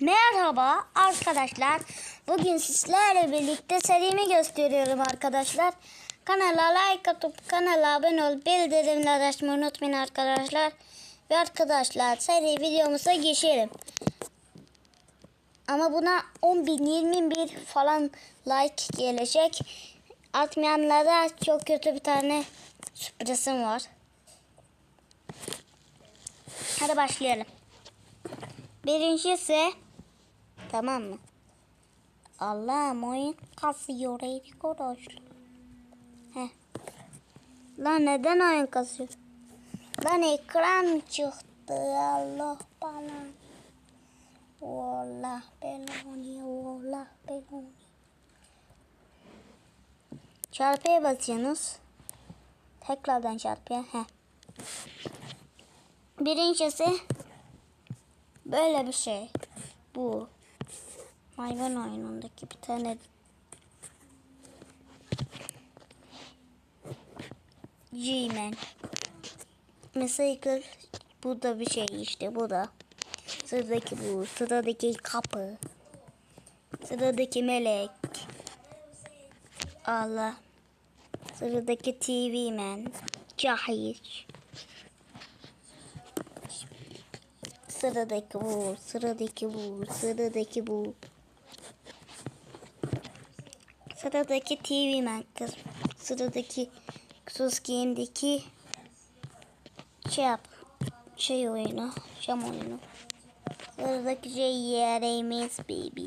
Merhaba arkadaşlar. Bugün sizlerle birlikte serimi gösteriyorum arkadaşlar. Kanala like atıp kanala abone ol bildirimleri açmayı unutmayın arkadaşlar. Ve arkadaşlar seri videomuza geçelim. Ama buna 10 bin 20 bin falan like gelecek. Atmayanlara çok kötü bir tane sürprizim var. Hadi başlayalım. Birincisi tamam mı? Allah'ım oyun kasıyor arkadaşlar. Heh. Lan neden oyun kasıyor? Lan ekran çıktı Allah bana. Wallah beloni, wallah beloni. Çarpıya basıyorsunuz. Tekrardan çarpıya. Heh. Birincisi böyle bir şey. Bu. Hayvan oyunundaki bir tane G-Man. Mesela bu da bir şey işte bu da. Sıradaki bu. Sıradaki kapı. Sıradaki melek. Allah. Sıradaki TV man. Cahil. Sıradaki bu, sıradaki bu, sıradaki bu. Sıradaki TV man kız. Sıradaki sus game'deki şey yap. Şey oyunu, şam oyunu. Sıradaki şey yerimiz baby.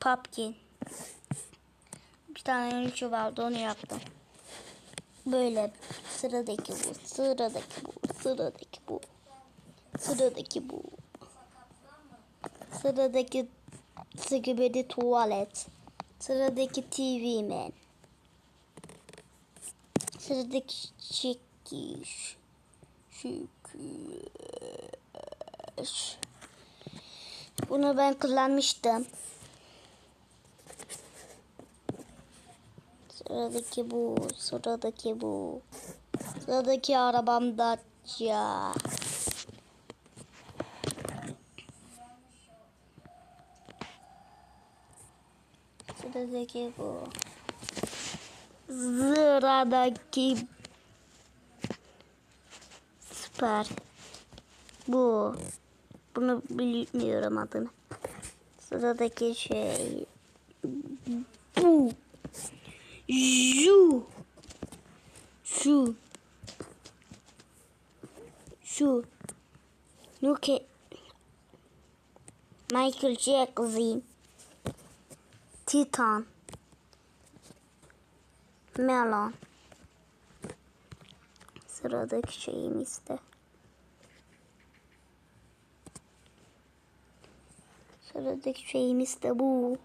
Popkin. Bir tane oyuncu vardı onu yaptım. Böyle sıradaki bu, sıradaki bu, sıradaki bu. Sıradaki bu. Sıradaki Skibidi tuvalet. Sıradaki TV man. Sıradaki çekiş. Şükür. Bunu ben kullanmıştım. Sıradaki bu, sıradaki bu. Sıradaki arabam Dacia. Sıradaki bu. Sıradaki süper. Bu. Bunu bilmiyorum adını. Sıradaki şey. Bu. Ju. Şu. Şu. Nuke. Michael Jackson. Titan. Melon. Sıradaki şeyimiz de. Sıradaki şeyimiz de bu.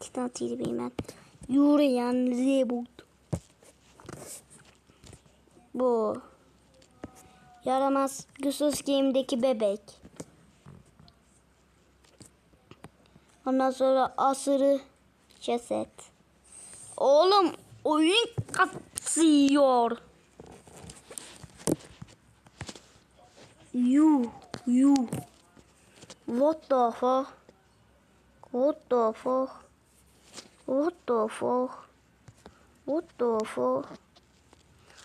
Titan ben. Yürüyen Zebut. Bu. Yaramaz Güsüz Game'deki bebek. Ondan sonra asırı ceset. Oğlum oyun kasıyor. You, you. What the fuck? What the fuck? What the fuck? What the fuck?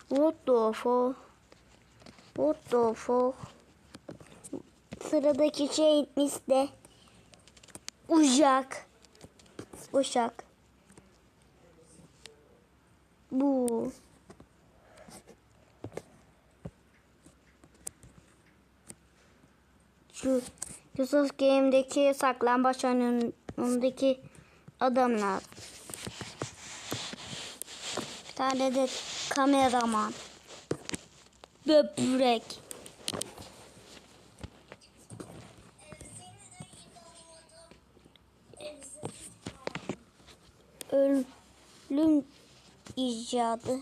What the fuck? What the fuck? Sıradaki şey de Uşak. Uşak. Bu. Şu Yusuf Game'deki saklambaç oyunundaki adamlar. Bir tane de kameraman. Böbrek. ölüm icadı.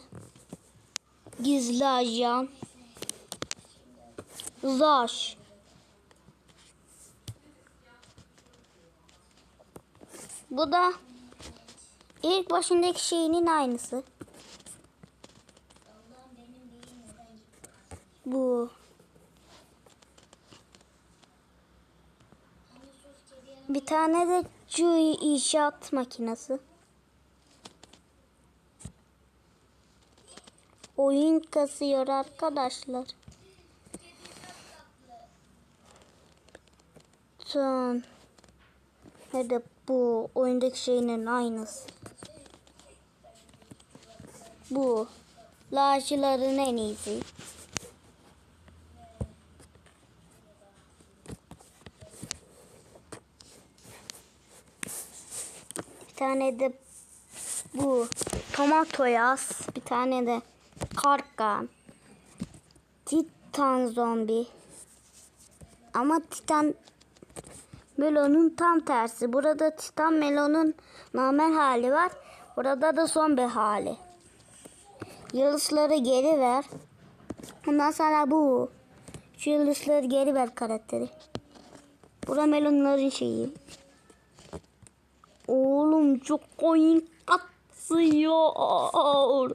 Gizli ajan. Zaş. Bu da ilk başındaki şeyinin aynısı. Bu. Bir tane de Cui inşaat makinesi. Oyun kasıyor arkadaşlar. Son. Hadi bu oyundaki şeyinin aynısı. Bu. Lağcıların en iyisi. Bir tane de bu tomato yaz. Bir tane de karkan. Titan zombi. Ama Titan Melon'un tam tersi. Burada Titan Melon'un normal hali var. Burada da zombi hali. Yıldızları geri ver. Ondan sonra bu. Şu yıldızları geri ver karakteri. Bura melonların şeyi. Oğlum çok oyun katıyor.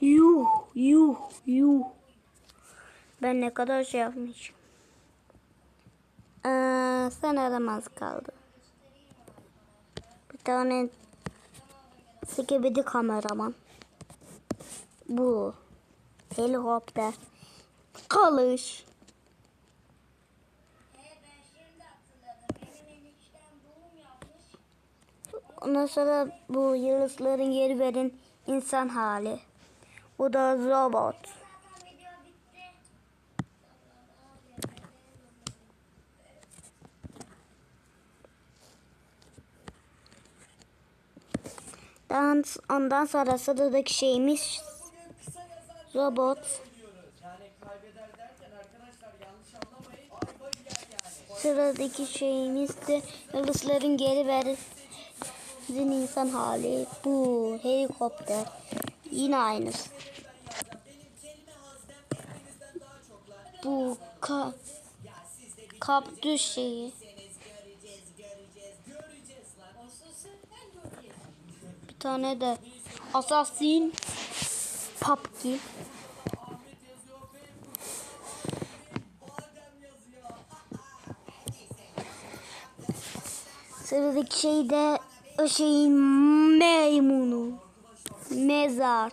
Yuh yuh yuh. Ben ne kadar şey yapmışım. Ee, sanırım az kaldı. Bir tane sikebedi kameraman. Bu. Helikopter. Kalış. Ondan sonra bu yıldızların geri verin insan hali. Bu da robot. Ondan, ondan sonra sıradaki şeyimiz robot. Sıradaki şeyimiz de yıldızların geri verin insan hali. Bu helikopter. Yine aynısı. Kaptüs şeyi. Bir tane de Assassin PUBG. Sıradaki şey de o şeyin meymunu. Mezar.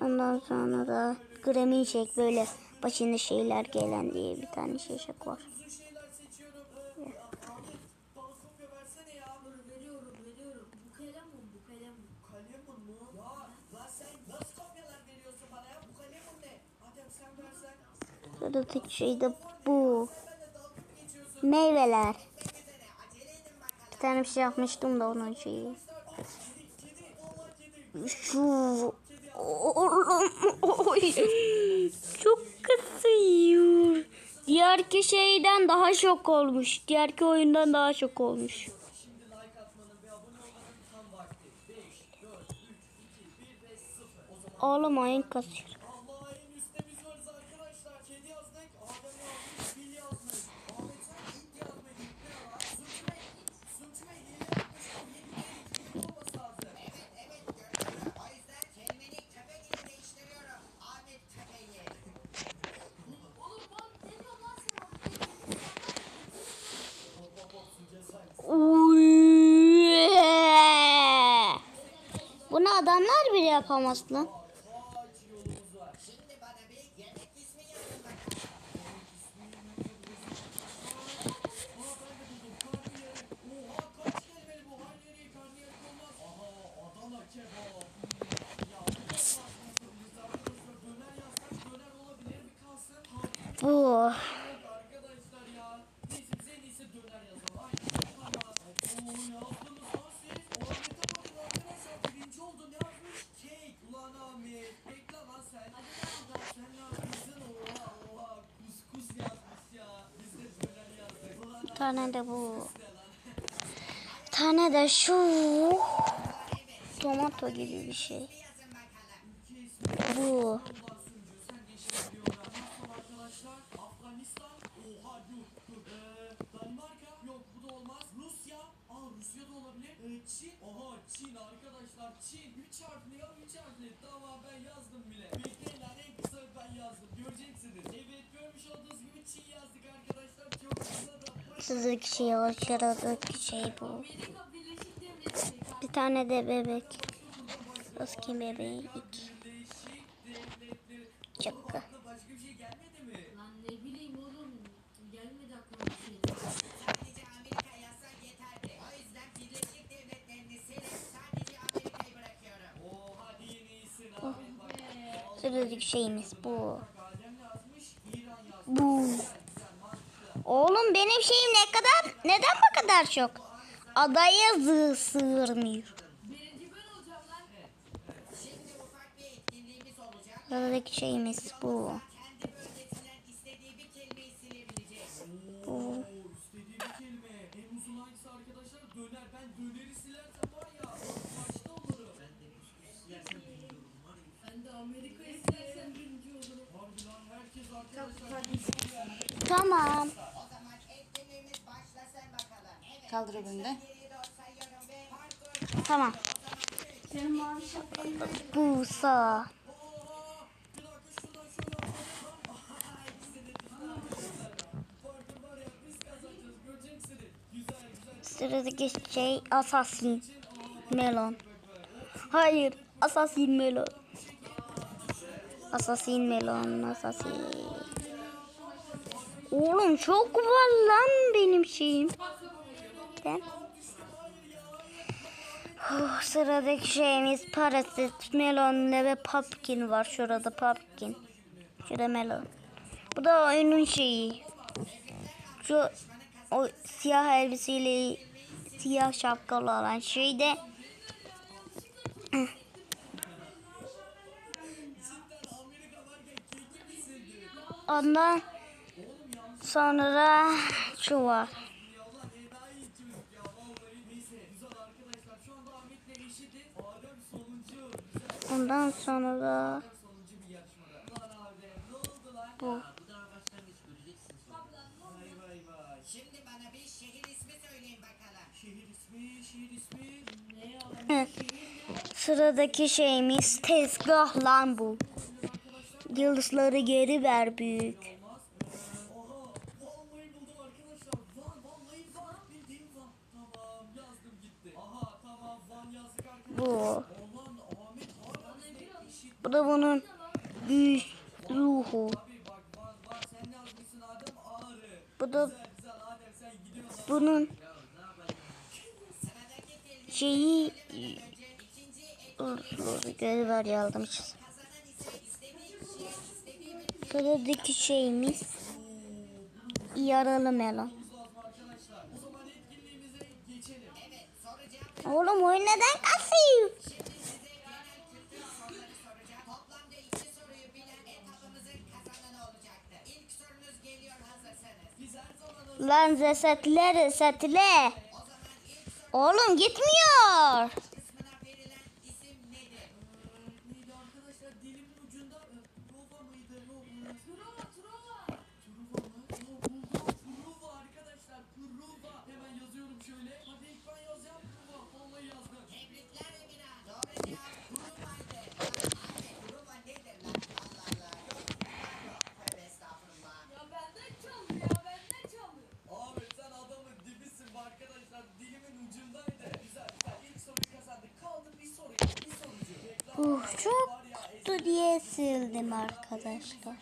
Ondan sonra da Grammy Shake böyle başına şeyler gelen diye bir tane şak var. Uzun şeyler seçiyorum. Ahmet bana kopya versene ya. Veriyorum, veriyorum. Bu kalem mi? Bu kalem mi? Kalemun mu? Ya lan sen nasıl kopyalar veriyorsun bana ya? Bu kalemun ne? Adem sen versen. Sıradaki şey de bu. Meyveler. Bir tane bir şey yapmıştım da onun şeyi. Şu oğlum oy. Diğerki şeyden daha çok olmuş. Diğerki oyundan daha çok olmuş. Şimdi like atmanın kaç kelimeli bu? Tane de bu. Tane de şu. Tomato gibi bir şey. Bu. Saygısızlık şey, aşırılık şey bu. Bir tane de bebek. Eski bebeği iki. Çakka. Sözlük şeyimiz bu. Bu. Oğlum benim şeyim ne kadar? Neden bu kadar çok? Adaya sığırmıyor. Buradaki şeyimiz bu. grubunda. Tamam. Bursa. Sıradaki şey Assassin Melon. Hayır, Assassin Melon. Assassin Melon, Assassin. Oğlum çok var lan benim şeyim şöyle. Oh, sıradaki şeyimiz parasit, melon ve pumpkin var. Şurada pumpkin. Şurada melon. Bu da oyunun şeyi. Şu o siyah elbiseyle siyah şapkalı olan şey de Ondan sonra şu var. Ondan sonra da bu. Evet. Sıradaki şeyimiz tezgah lan bu. Yıldızları geri ver büyük. Bu. Bu da bunun büyük ruhu. Bu da bunun şeyi göz var yaldımcısı. Sıradaki şeyimiz yaralı melon. Oğlum oyun neden kasıyor? Lan resetle resetle. Oğlum gitmiyor. Küçük kutu diye sildim arkadaşlar.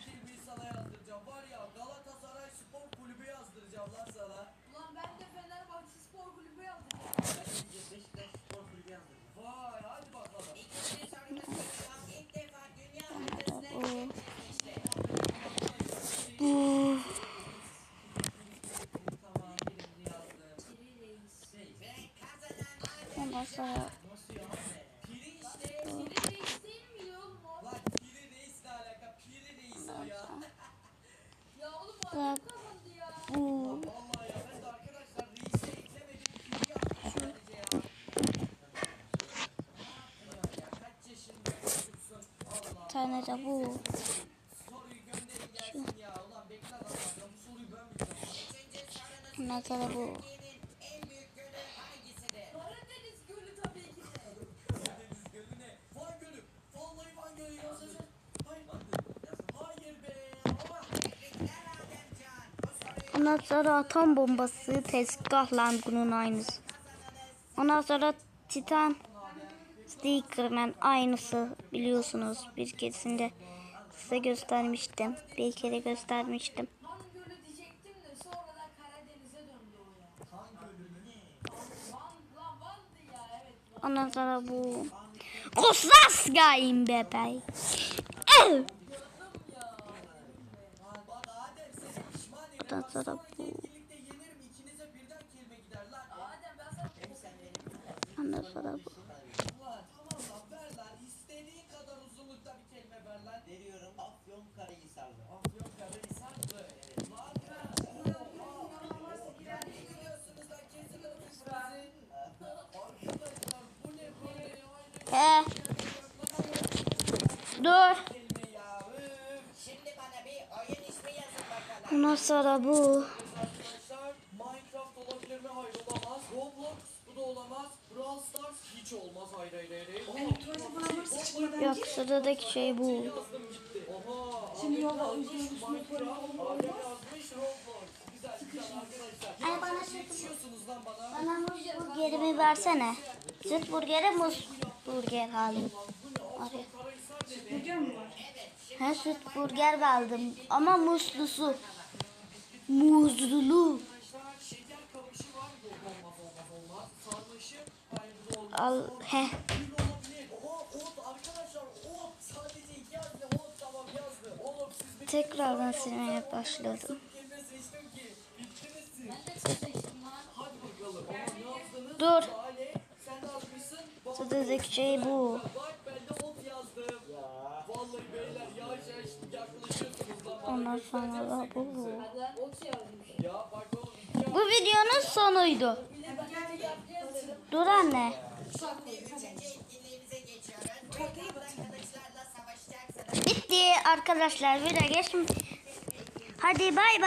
tane de bu. Mesela bu. Ondan sonra atom bombası tezgah bunun aynısı. Ondan sonra titan Stickerman aynısı biliyorsunuz. Bir keresinde size göstermiştim. Bir kere göstermiştim. Ondan sonra bu. Ev. Adem seni pişman ederim. Ondan sonra bu. Ondan sonra bu. Sonra bu. Arkadaşlar Minecraft olabilir mi? Hayır olamaz. Roblox bu da olamaz. Brawl Stars hiç olmaz. Hayır hayır hayır. Aa, Yok sıradaki şey bu. Şimdi Roblox. Güzel güzel arkadaşlar. Ay bana süt, lan bana. burgerimi versene. Süt burgeri muz burger aldım. Araya. He süt burger aldım ama kamışı var. Bu olmaz olmaz olmaz. Sarmaşık. Hayır bu olmaz. Al he. Tekrardan silmeye başladım. kelime seçtim ki. Bittiniz Ondan sonra da bu. Bu videonun sonuydu. Dur anne. Bitti arkadaşlar. Video geçtim. Hadi bay bay.